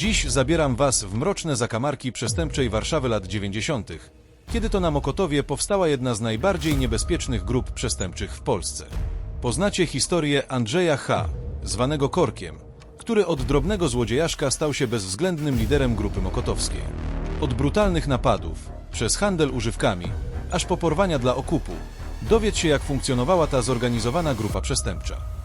Dziś zabieram Was w mroczne zakamarki przestępczej Warszawy lat 90., kiedy to na Mokotowie powstała jedna z najbardziej niebezpiecznych grup przestępczych w Polsce. Poznacie historię Andrzeja H., zwanego Korkiem, który od drobnego złodziejaszka stał się bezwzględnym liderem grupy mokotowskiej. Od brutalnych napadów, przez handel używkami, aż po porwania dla okupu, dowiedz się jak funkcjonowała ta zorganizowana grupa przestępcza.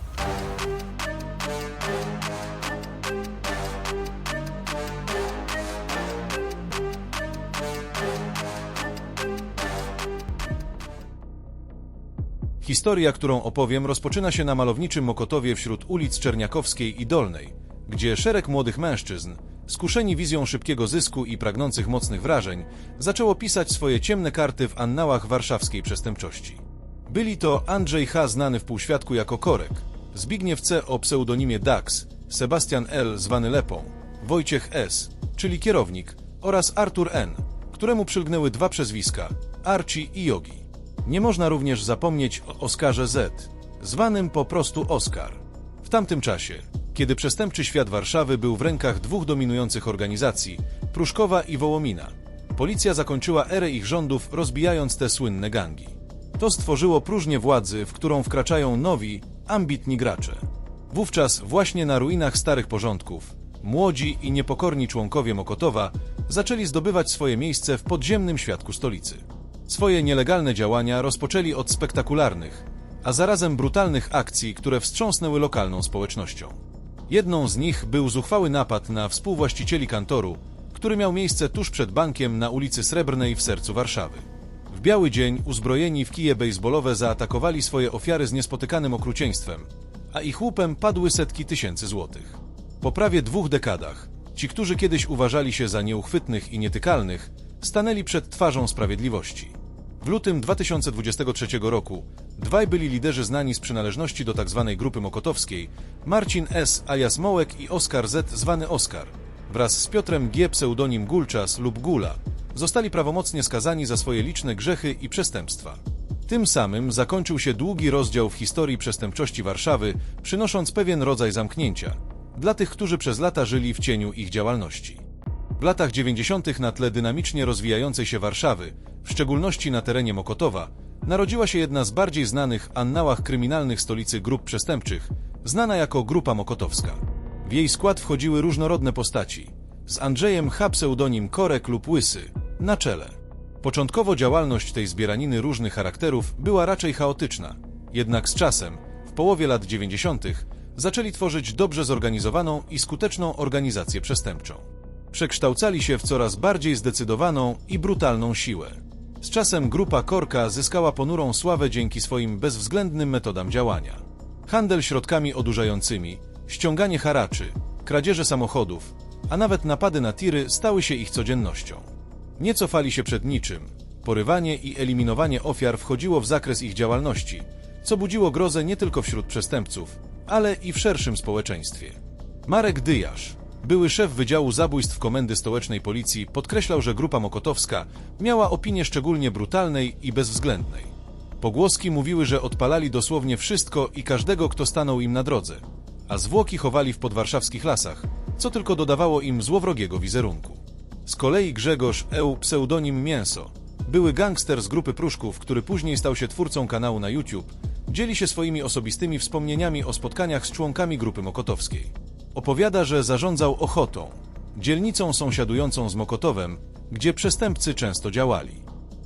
Historia, którą opowiem, rozpoczyna się na malowniczym Mokotowie wśród ulic Czerniakowskiej i Dolnej, gdzie szereg młodych mężczyzn, skuszeni wizją szybkiego zysku i pragnących mocnych wrażeń, zaczęło pisać swoje ciemne karty w annałach warszawskiej przestępczości. Byli to Andrzej H., znany w półświadku jako Korek, Zbigniew C. o pseudonimie Dax, Sebastian L., zwany Lepą, Wojciech S., czyli kierownik, oraz Artur N., któremu przylgnęły dwa przezwiska, Archie i Yogi. Nie można również zapomnieć o Oskarze Z, zwanym po prostu Oskar. W tamtym czasie, kiedy przestępczy świat Warszawy był w rękach dwóch dominujących organizacji, Pruszkowa i Wołomina, policja zakończyła erę ich rządów, rozbijając te słynne gangi. To stworzyło próżnię władzy, w którą wkraczają nowi, ambitni gracze. Wówczas właśnie na ruinach starych porządków, młodzi i niepokorni członkowie Mokotowa zaczęli zdobywać swoje miejsce w podziemnym świadku stolicy. Swoje nielegalne działania rozpoczęli od spektakularnych, a zarazem brutalnych akcji, które wstrząsnęły lokalną społecznością. Jedną z nich był zuchwały napad na współwłaścicieli kantoru, który miał miejsce tuż przed bankiem na ulicy Srebrnej w sercu Warszawy. W biały dzień uzbrojeni w kije bejsbolowe zaatakowali swoje ofiary z niespotykanym okrucieństwem, a ich łupem padły setki tysięcy złotych. Po prawie dwóch dekadach, ci, którzy kiedyś uważali się za nieuchwytnych i nietykalnych, stanęli przed twarzą sprawiedliwości. W lutym 2023 roku dwaj byli liderzy znani z przynależności do tzw. grupy mokotowskiej, Marcin S. alias Mołek i Oskar Z. zwany Oskar, wraz z Piotrem G. pseudonim Gulczas lub Gula, zostali prawomocnie skazani za swoje liczne grzechy i przestępstwa. Tym samym zakończył się długi rozdział w historii przestępczości Warszawy, przynosząc pewien rodzaj zamknięcia dla tych, którzy przez lata żyli w cieniu ich działalności. W latach 90. na tle dynamicznie rozwijającej się Warszawy, w szczególności na terenie Mokotowa, narodziła się jedna z bardziej znanych annałach kryminalnych stolicy grup przestępczych, znana jako Grupa Mokotowska. W jej skład wchodziły różnorodne postaci, z Andrzejem H. pseudonim Korek lub Łysy, na czele. Początkowo działalność tej zbieraniny różnych charakterów była raczej chaotyczna, jednak z czasem, w połowie lat 90., zaczęli tworzyć dobrze zorganizowaną i skuteczną organizację przestępczą przekształcali się w coraz bardziej zdecydowaną i brutalną siłę. Z czasem grupa Korka zyskała ponurą sławę dzięki swoim bezwzględnym metodom działania. Handel środkami odurzającymi, ściąganie haraczy, kradzieże samochodów, a nawet napady na tiry stały się ich codziennością. Nie cofali się przed niczym. Porywanie i eliminowanie ofiar wchodziło w zakres ich działalności, co budziło grozę nie tylko wśród przestępców, ale i w szerszym społeczeństwie. Marek Dyjasz, były szef Wydziału Zabójstw Komendy Stołecznej Policji podkreślał, że grupa mokotowska miała opinię szczególnie brutalnej i bezwzględnej. Pogłoski mówiły, że odpalali dosłownie wszystko i każdego, kto stanął im na drodze, a zwłoki chowali w podwarszawskich lasach, co tylko dodawało im złowrogiego wizerunku. Z kolei Grzegorz Eł, pseudonim Mięso, były gangster z grupy Pruszków, który później stał się twórcą kanału na YouTube, dzieli się swoimi osobistymi wspomnieniami o spotkaniach z członkami grupy mokotowskiej. Opowiada, że zarządzał Ochotą, dzielnicą sąsiadującą z Mokotowem, gdzie przestępcy często działali.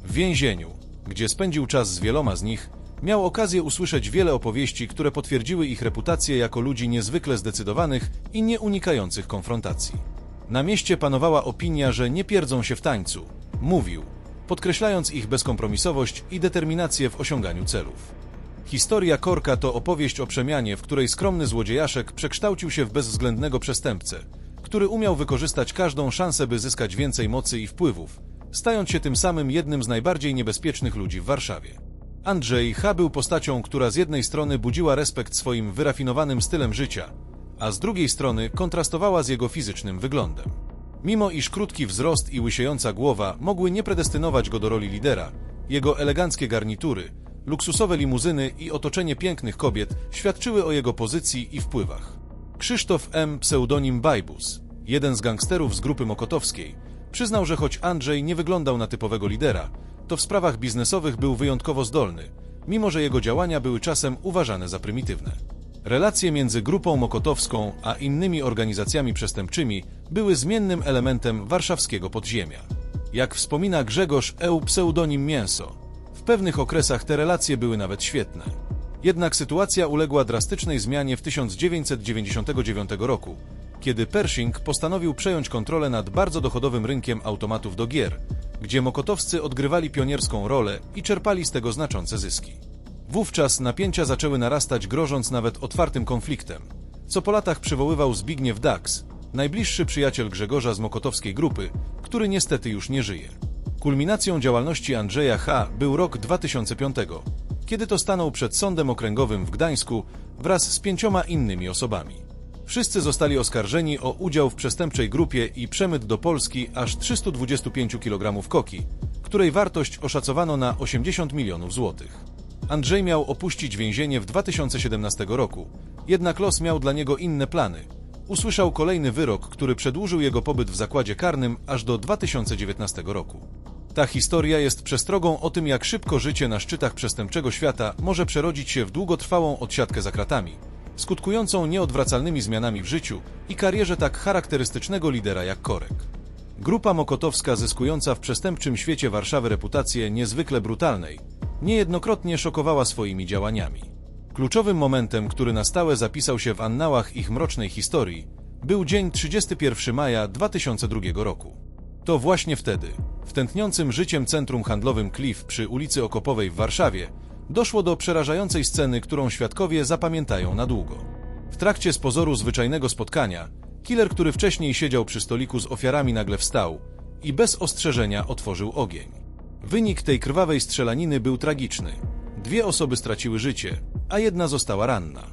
W więzieniu, gdzie spędził czas z wieloma z nich, miał okazję usłyszeć wiele opowieści, które potwierdziły ich reputację jako ludzi niezwykle zdecydowanych i nieunikających konfrontacji. Na mieście panowała opinia, że nie pierdzą się w tańcu, mówił, podkreślając ich bezkompromisowość i determinację w osiąganiu celów. Historia Korka to opowieść o przemianie, w której skromny złodziejaszek przekształcił się w bezwzględnego przestępcę, który umiał wykorzystać każdą szansę, by zyskać więcej mocy i wpływów, stając się tym samym jednym z najbardziej niebezpiecznych ludzi w Warszawie. Andrzej H. był postacią, która z jednej strony budziła respekt swoim wyrafinowanym stylem życia, a z drugiej strony kontrastowała z jego fizycznym wyglądem. Mimo iż krótki wzrost i łysiejąca głowa mogły nie predestynować go do roli lidera, jego eleganckie garnitury, Luksusowe limuzyny i otoczenie pięknych kobiet świadczyły o jego pozycji i wpływach. Krzysztof M., pseudonim Bajbus, Jeden z gangsterów z grupy mokotowskiej przyznał, że choć Andrzej nie wyglądał na typowego lidera, to w sprawach biznesowych był wyjątkowo zdolny, mimo że jego działania były czasem uważane za prymitywne. Relacje między grupą mokotowską a innymi organizacjami przestępczymi były zmiennym elementem warszawskiego podziemia. Jak wspomina Grzegorz Eł pseudonim Mięso, pewnych okresach te relacje były nawet świetne. Jednak sytuacja uległa drastycznej zmianie w 1999 roku, kiedy Pershing postanowił przejąć kontrolę nad bardzo dochodowym rynkiem automatów do gier, gdzie mokotowscy odgrywali pionierską rolę i czerpali z tego znaczące zyski. Wówczas napięcia zaczęły narastać, grożąc nawet otwartym konfliktem, co po latach przywoływał Zbigniew Dax, najbliższy przyjaciel Grzegorza z mokotowskiej grupy, który niestety już nie żyje. Kulminacją działalności Andrzeja H. był rok 2005, kiedy to stanął przed sądem okręgowym w Gdańsku wraz z pięcioma innymi osobami. Wszyscy zostali oskarżeni o udział w przestępczej grupie i przemyt do Polski aż 325 kg koki, której wartość oszacowano na 80 milionów złotych. Andrzej miał opuścić więzienie w 2017 roku, jednak los miał dla niego inne plany. Usłyszał kolejny wyrok, który przedłużył jego pobyt w zakładzie karnym aż do 2019 roku. Ta historia jest przestrogą o tym, jak szybko życie na szczytach przestępczego świata może przerodzić się w długotrwałą odsiadkę za kratami, skutkującą nieodwracalnymi zmianami w życiu i karierze tak charakterystycznego lidera jak Korek. Grupa Mokotowska zyskująca w przestępczym świecie Warszawy reputację niezwykle brutalnej, niejednokrotnie szokowała swoimi działaniami. Kluczowym momentem, który na stałe zapisał się w annałach ich mrocznej historii, był dzień 31 maja 2002 roku. To właśnie wtedy, w tętniącym życiem centrum handlowym Cliff przy ulicy Okopowej w Warszawie, doszło do przerażającej sceny, którą świadkowie zapamiętają na długo. W trakcie z pozoru zwyczajnego spotkania, killer, który wcześniej siedział przy stoliku z ofiarami, nagle wstał i bez ostrzeżenia otworzył ogień. Wynik tej krwawej strzelaniny był tragiczny. Dwie osoby straciły życie, a jedna została ranna.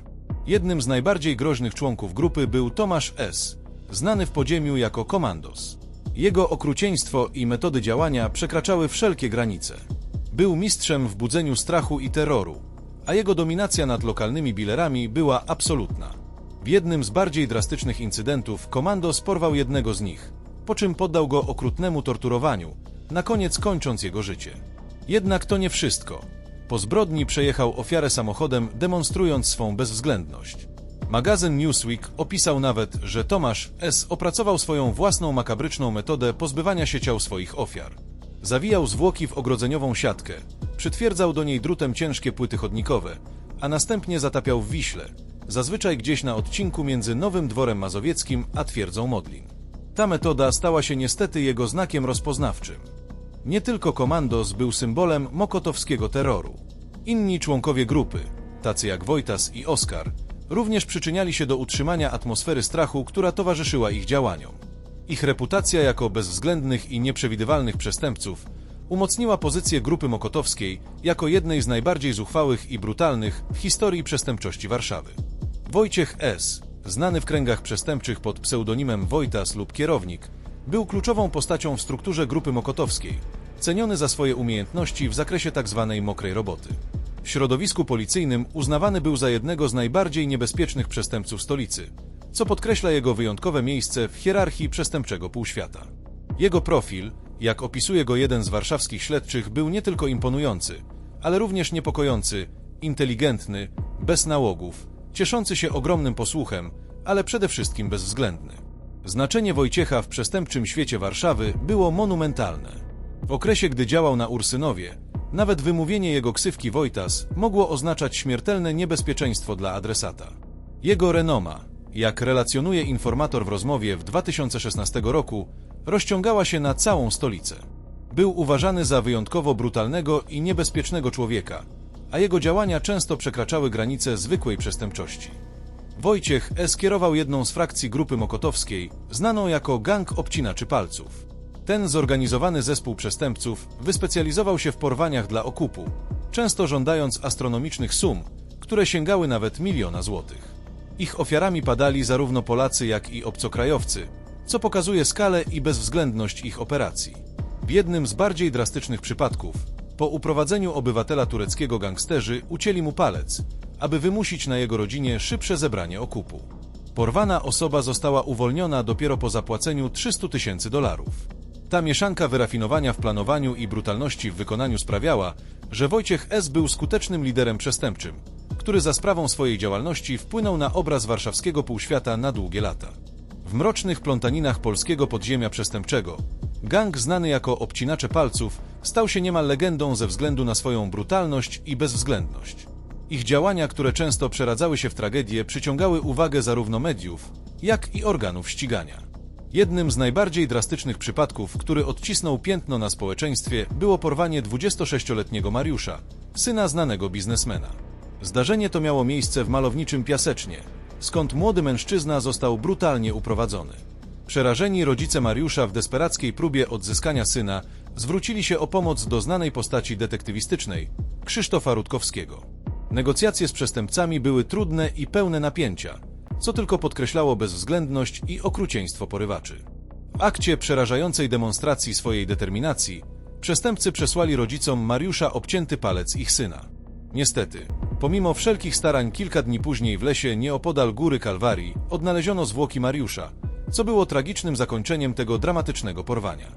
Jednym z najbardziej groźnych członków grupy był Tomasz S., znany w podziemiu jako Komandos. Jego okrucieństwo i metody działania przekraczały wszelkie granice. Był mistrzem w budzeniu strachu i terroru, a jego dominacja nad lokalnymi bilerami była absolutna. W jednym z bardziej drastycznych incydentów Komandos porwał jednego z nich, po czym poddał go okrutnemu torturowaniu, na koniec kończąc jego życie. Jednak to nie wszystko. Po zbrodni przejechał ofiarę samochodem, demonstrując swą bezwzględność. Magazyn Newsweek opisał nawet, że Tomasz S. opracował swoją własną makabryczną metodę pozbywania się ciał swoich ofiar. Zawijał zwłoki w ogrodzeniową siatkę, przytwierdzał do niej drutem ciężkie płyty chodnikowe, a następnie zatapiał w Wiśle, zazwyczaj gdzieś na odcinku między Nowym Dworem Mazowieckim a twierdzą Modlin. Ta metoda stała się niestety jego znakiem rozpoznawczym. Nie tylko Komandos był symbolem mokotowskiego terroru. Inni członkowie grupy, tacy jak Wojtas i Oskar, również przyczyniali się do utrzymania atmosfery strachu, która towarzyszyła ich działaniom. Ich reputacja jako bezwzględnych i nieprzewidywalnych przestępców umocniła pozycję grupy mokotowskiej jako jednej z najbardziej zuchwałych i brutalnych w historii przestępczości Warszawy. Wojciech S., znany w kręgach przestępczych pod pseudonimem Wojtas lub Kierownik, był kluczową postacią w strukturze grupy mokotowskiej, ceniony za swoje umiejętności w zakresie tzw. Tak mokrej roboty. W środowisku policyjnym uznawany był za jednego z najbardziej niebezpiecznych przestępców stolicy, co podkreśla jego wyjątkowe miejsce w hierarchii przestępczego półświata. Jego profil, jak opisuje go jeden z warszawskich śledczych, był nie tylko imponujący, ale również niepokojący, inteligentny, bez nałogów, cieszący się ogromnym posłuchem, ale przede wszystkim bezwzględny. Znaczenie Wojciecha w przestępczym świecie Warszawy było monumentalne. W okresie, gdy działał na Ursynowie, nawet wymówienie jego ksywki Wojtas mogło oznaczać śmiertelne niebezpieczeństwo dla adresata. Jego renoma, jak relacjonuje informator w rozmowie w 2016 roku, rozciągała się na całą stolicę. Był uważany za wyjątkowo brutalnego i niebezpiecznego człowieka, a jego działania często przekraczały granice zwykłej przestępczości. Wojciech S. kierował jedną z frakcji grupy mokotowskiej, znaną jako Gang Obcinaczy Palców. Ten zorganizowany zespół przestępców wyspecjalizował się w porwaniach dla okupu, często żądając astronomicznych sum, które sięgały nawet miliona złotych. Ich ofiarami padali zarówno Polacy, jak i obcokrajowcy, co pokazuje skalę i bezwzględność ich operacji. W jednym z bardziej drastycznych przypadków, po uprowadzeniu obywatela tureckiego gangsterzy ucięli mu palec, aby wymusić na jego rodzinie szybsze zebranie okupu. Porwana osoba została uwolniona dopiero po zapłaceniu 300 tysięcy dolarów. Ta mieszanka wyrafinowania w planowaniu i brutalności w wykonaniu sprawiała, że Wojciech S. był skutecznym liderem przestępczym, który za sprawą swojej działalności wpłynął na obraz warszawskiego półświata na długie lata. W mrocznych plątaninach polskiego podziemia przestępczego gang znany jako obcinacze palców stał się niemal legendą ze względu na swoją brutalność i bezwzględność. Ich działania, które często przeradzały się w tragedię, przyciągały uwagę zarówno mediów, jak i organów ścigania. Jednym z najbardziej drastycznych przypadków, który odcisnął piętno na społeczeństwie, było porwanie 26-letniego Mariusza, syna znanego biznesmena. Zdarzenie to miało miejsce w malowniczym Piasecznie, skąd młody mężczyzna został brutalnie uprowadzony. Przerażeni rodzice Mariusza w desperackiej próbie odzyskania syna zwrócili się o pomoc do znanej postaci detektywistycznej, Krzysztofa Rutkowskiego. Negocjacje z przestępcami były trudne i pełne napięcia, co tylko podkreślało bezwzględność i okrucieństwo porywaczy. W akcie przerażającej demonstracji swojej determinacji przestępcy przesłali rodzicom Mariusza obcięty palec ich syna. Niestety, pomimo wszelkich starań kilka dni później w lesie nieopodal Góry Kalwarii odnaleziono zwłoki Mariusza, co było tragicznym zakończeniem tego dramatycznego porwania.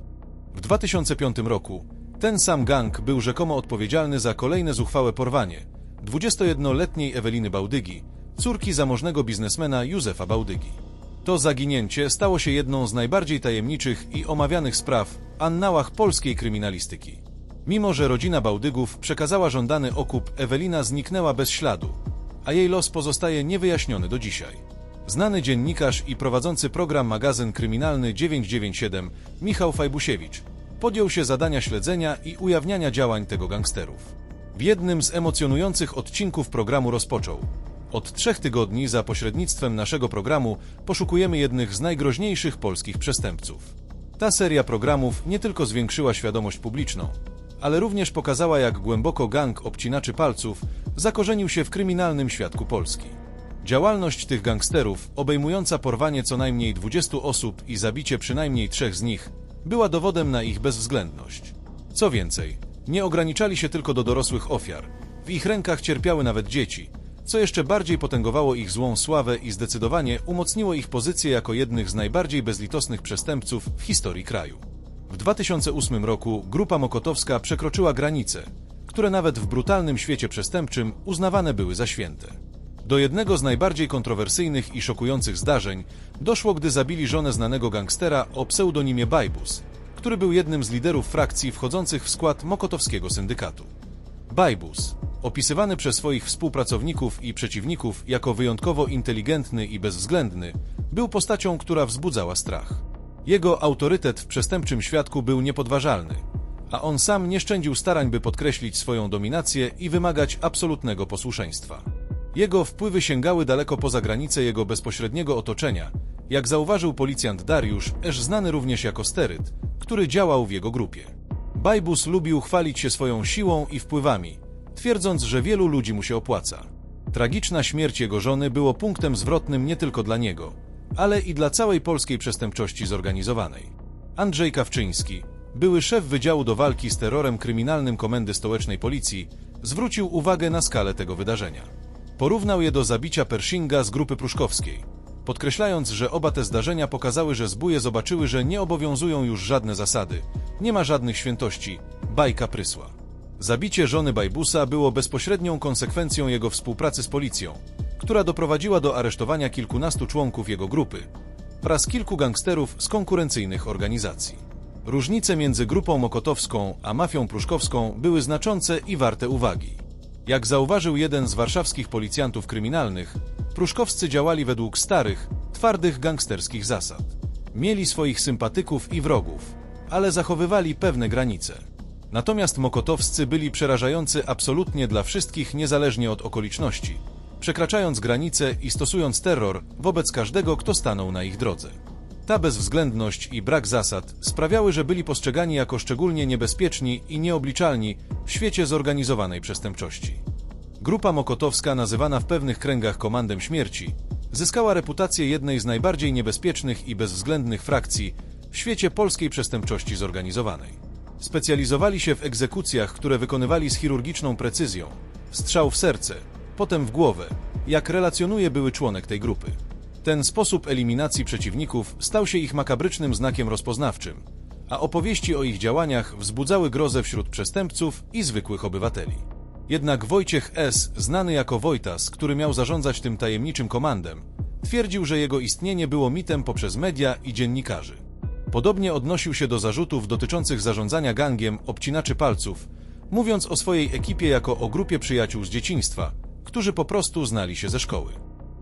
W 2005 roku ten sam gang był rzekomo odpowiedzialny za kolejne zuchwałe porwanie 21-letniej Eweliny Bałdygi, córki zamożnego biznesmena Józefa Bałdygi. To zaginięcie stało się jedną z najbardziej tajemniczych i omawianych spraw annałach polskiej kryminalistyki. Mimo, że rodzina Bałdygów przekazała żądany okup, Ewelina zniknęła bez śladu, a jej los pozostaje niewyjaśniony do dzisiaj. Znany dziennikarz i prowadzący program magazyn kryminalny 997 Michał Fajbusiewicz podjął się zadania śledzenia i ujawniania działań tego gangsterów. W jednym z emocjonujących odcinków programu rozpoczął. Od trzech tygodni za pośrednictwem naszego programu poszukujemy jednych z najgroźniejszych polskich przestępców. Ta seria programów nie tylko zwiększyła świadomość publiczną, ale również pokazała, jak głęboko gang obcinaczy palców zakorzenił się w kryminalnym świadku Polski. Działalność tych gangsterów, obejmująca porwanie co najmniej 20 osób i zabicie przynajmniej trzech z nich, była dowodem na ich bezwzględność. Co więcej, nie ograniczali się tylko do dorosłych ofiar. W ich rękach cierpiały nawet dzieci, co jeszcze bardziej potęgowało ich złą sławę i zdecydowanie umocniło ich pozycję jako jednych z najbardziej bezlitosnych przestępców w historii kraju. W 2008 roku grupa mokotowska przekroczyła granice, które nawet w brutalnym świecie przestępczym uznawane były za święte. Do jednego z najbardziej kontrowersyjnych i szokujących zdarzeń doszło, gdy zabili żonę znanego gangstera o pseudonimie Bajbus, który był jednym z liderów frakcji wchodzących w skład mokotowskiego syndykatu. Bajbus, opisywany przez swoich współpracowników i przeciwników jako wyjątkowo inteligentny i bezwzględny, był postacią, która wzbudzała strach. Jego autorytet w przestępczym świadku był niepodważalny, a on sam nie szczędził starań, by podkreślić swoją dominację i wymagać absolutnego posłuszeństwa. Jego wpływy sięgały daleko poza granice jego bezpośredniego otoczenia, jak zauważył policjant Dariusz, esz znany również jako Steryt, który działał w jego grupie. Bajbus lubił chwalić się swoją siłą i wpływami, twierdząc, że wielu ludzi mu się opłaca. Tragiczna śmierć jego żony było punktem zwrotnym nie tylko dla niego, ale i dla całej polskiej przestępczości zorganizowanej. Andrzej Kawczyński, były szef Wydziału do Walki z Terrorem Kryminalnym Komendy Stołecznej Policji, zwrócił uwagę na skalę tego wydarzenia. Porównał je do zabicia Pershinga z grupy pruszkowskiej, podkreślając, że oba te zdarzenia pokazały, że zbóje zobaczyły, że nie obowiązują już żadne zasady, nie ma żadnych świętości, bajka prysła. Zabicie żony Bajbusa było bezpośrednią konsekwencją jego współpracy z policją, która doprowadziła do aresztowania kilkunastu członków jego grupy oraz kilku gangsterów z konkurencyjnych organizacji. Różnice między grupą mokotowską a mafią pruszkowską były znaczące i warte uwagi. Jak zauważył jeden z warszawskich policjantów kryminalnych, pruszkowscy działali według starych, twardych gangsterskich zasad. Mieli swoich sympatyków i wrogów, ale zachowywali pewne granice. Natomiast mokotowscy byli przerażający absolutnie dla wszystkich niezależnie od okoliczności, przekraczając granice i stosując terror wobec każdego, kto stanął na ich drodze. Ta bezwzględność i brak zasad sprawiały, że byli postrzegani jako szczególnie niebezpieczni i nieobliczalni w świecie zorganizowanej przestępczości. Grupa mokotowska, nazywana w pewnych kręgach Komandem Śmierci, zyskała reputację jednej z najbardziej niebezpiecznych i bezwzględnych frakcji w świecie polskiej przestępczości zorganizowanej. Specjalizowali się w egzekucjach, które wykonywali z chirurgiczną precyzją, strzał w serce, potem w głowę, jak relacjonuje były członek tej grupy. Ten sposób eliminacji przeciwników stał się ich makabrycznym znakiem rozpoznawczym, a opowieści o ich działaniach wzbudzały grozę wśród przestępców i zwykłych obywateli. Jednak Wojciech S., znany jako Wojtas, który miał zarządzać tym tajemniczym komandem, twierdził, że jego istnienie było mitem poprzez media i dziennikarzy. Podobnie odnosił się do zarzutów dotyczących zarządzania gangiem obcinaczy palców, mówiąc o swojej ekipie jako o grupie przyjaciół z dzieciństwa, którzy po prostu znali się ze szkoły.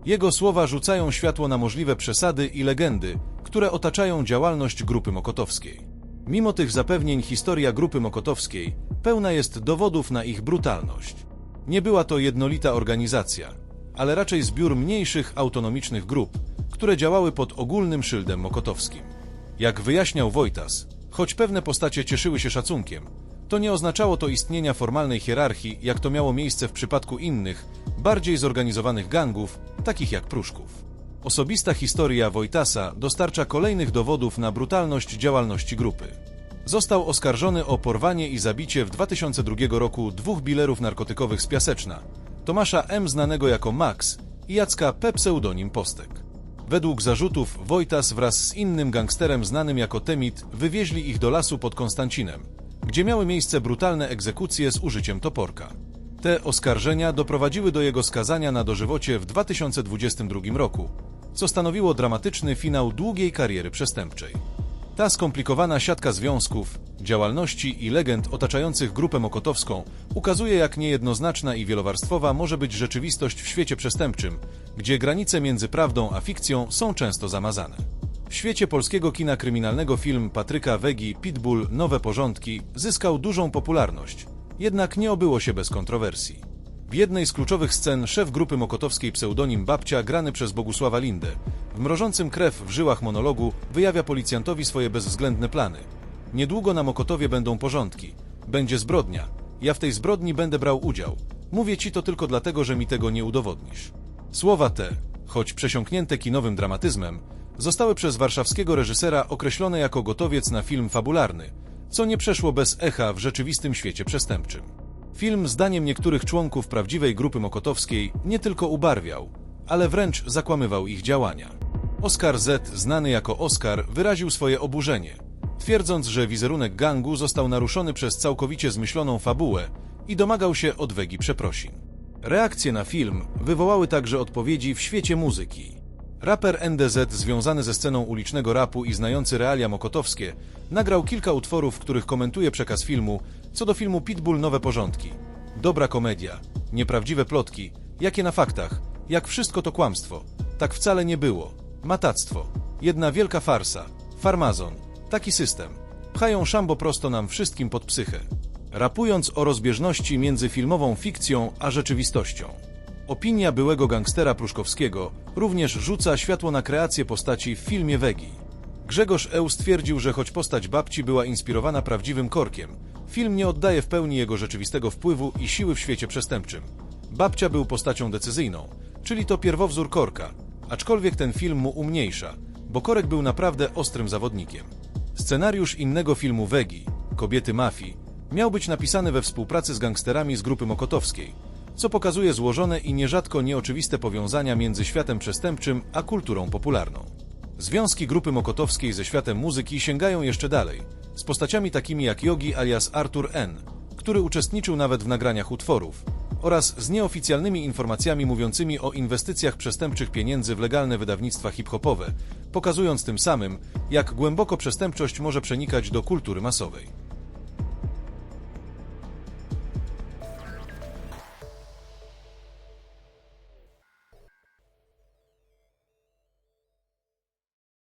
Jego słowa rzucają światło na możliwe przesady i legendy, które otaczają działalność Grupy Mokotowskiej. Mimo tych zapewnień historia Grupy Mokotowskiej pełna jest dowodów na ich brutalność. Nie była to jednolita organizacja, ale raczej zbiór mniejszych, autonomicznych grup, które działały pod ogólnym szyldem mokotowskim. Jak wyjaśniał Wojtas, choć pewne postacie cieszyły się szacunkiem, to nie oznaczało to istnienia formalnej hierarchii, jak to miało miejsce w przypadku innych, bardziej zorganizowanych gangów, takich jak Pruszków. Osobista historia Wojtasa dostarcza kolejnych dowodów na brutalność działalności grupy. Został oskarżony o porwanie i zabicie w 2002 roku dwóch bilerów narkotykowych z Piaseczna, Tomasza M. znanego jako Max i Jacka P. pseudonim Postek. Według zarzutów Wojtas wraz z innym gangsterem znanym jako Temit wywieźli ich do lasu pod Konstancinem, gdzie miały miejsce brutalne egzekucje z użyciem toporka. Te oskarżenia doprowadziły do jego skazania na dożywocie w 2022 roku, co stanowiło dramatyczny finał długiej kariery przestępczej. Ta skomplikowana siatka związków, działalności i legend otaczających grupę mokotowską ukazuje, jak niejednoznaczna i wielowarstwowa może być rzeczywistość w świecie przestępczym, gdzie granice między prawdą a fikcją są często zamazane. W świecie polskiego kina kryminalnego film Patryka Wegi Pitbull Nowe Porządki zyskał dużą popularność, jednak nie obyło się bez kontrowersji. W jednej z kluczowych scen szef grupy mokotowskiej pseudonim Babcia, grany przez Bogusława Lindę, w mrożącym krew w żyłach monologu wyjawia policjantowi swoje bezwzględne plany. Niedługo na Mokotowie będą porządki. Będzie zbrodnia. Ja w tej zbrodni będę brał udział. Mówię ci to tylko dlatego, że mi tego nie udowodnisz. Słowa te, choć przesiąknięte kinowym dramatyzmem, zostały przez warszawskiego reżysera określone jako gotowiec na film fabularny, co nie przeszło bez echa w rzeczywistym świecie przestępczym. Film, zdaniem niektórych członków prawdziwej grupy mokotowskiej, nie tylko ubarwiał, ale wręcz zakłamywał ich działania. Oskar Z., znany jako Oskar, wyraził swoje oburzenie, twierdząc, że wizerunek gangu został naruszony przez całkowicie zmyśloną fabułę i domagał się od Wegi przeprosin. Reakcje na film wywołały także odpowiedzi w świecie muzyki. Raper NDZ związany ze sceną ulicznego rapu i znający realia mokotowskie nagrał kilka utworów, w których komentuje przekaz filmu co do filmu Pitbull Nowe Porządki. Dobra komedia, nieprawdziwe plotki, jakie na faktach, jak wszystko to kłamstwo. Tak wcale nie było. Matactwo. Jedna wielka farsa. Farmazon. Taki system. Pchają szambo prosto nam wszystkim pod psychę. Rapując o rozbieżności między filmową fikcją a rzeczywistością. Opinia byłego gangstera Pruszkowskiego również rzuca światło na kreację postaci w filmie Wegi. Grzegorz Eł stwierdził, że choć postać babci była inspirowana prawdziwym korkiem, film nie oddaje w pełni jego rzeczywistego wpływu i siły w świecie przestępczym. Babcia był postacią decyzyjną, czyli to pierwowzór korka, aczkolwiek ten film mu umniejsza, bo korek był naprawdę ostrym zawodnikiem. Scenariusz innego filmu Wegi, Kobiety Mafii, miał być napisany we współpracy z gangsterami z grupy mokotowskiej, co pokazuje złożone i nierzadko nieoczywiste powiązania między światem przestępczym a kulturą popularną. Związki grupy mokotowskiej ze światem muzyki sięgają jeszcze dalej, z postaciami takimi jak Yogi alias Arthur N., który uczestniczył nawet w nagraniach utworów, oraz z nieoficjalnymi informacjami mówiącymi o inwestycjach przestępczych pieniędzy w legalne wydawnictwa hip-hopowe, pokazując tym samym, jak głęboko przestępczość może przenikać do kultury masowej.